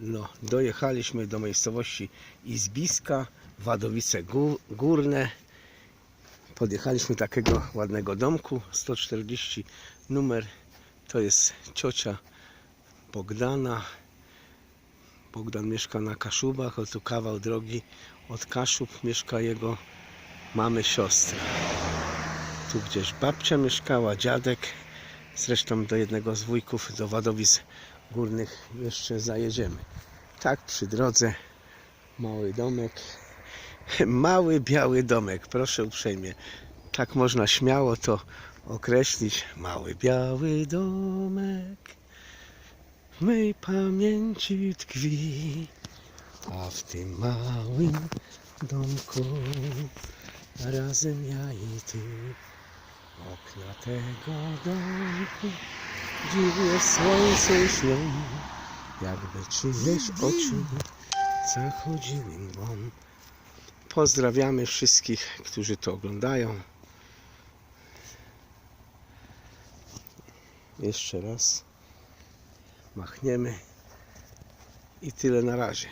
No, dojechaliśmy do miejscowości Izbiska, Wadowice Gó- Górne. Podjechaliśmy takiego ładnego domku, 140 numer. To jest ciocia Bogdana. Bogdan mieszka na Kaszubach, oto kawał drogi od Kaszub mieszka jego mamy siostra. Tu gdzieś babcia mieszkała, dziadek. Zresztą do jednego z wujków, do Wadowic Górnych jeszcze zajedziemy. Tak przy drodze mały domek. Mały biały domek, proszę uprzejmie. Tak można śmiało to określić. Mały biały domek w mej pamięci tkwi, a w tym małym domku razem ja i ty. Okna tego domku dziwnie słońce śnią, jakby czyjeś oczy zachodziły mgłą. Pozdrawiamy wszystkich, którzy to oglądają. Jeszcze raz machniemy i tyle na razie.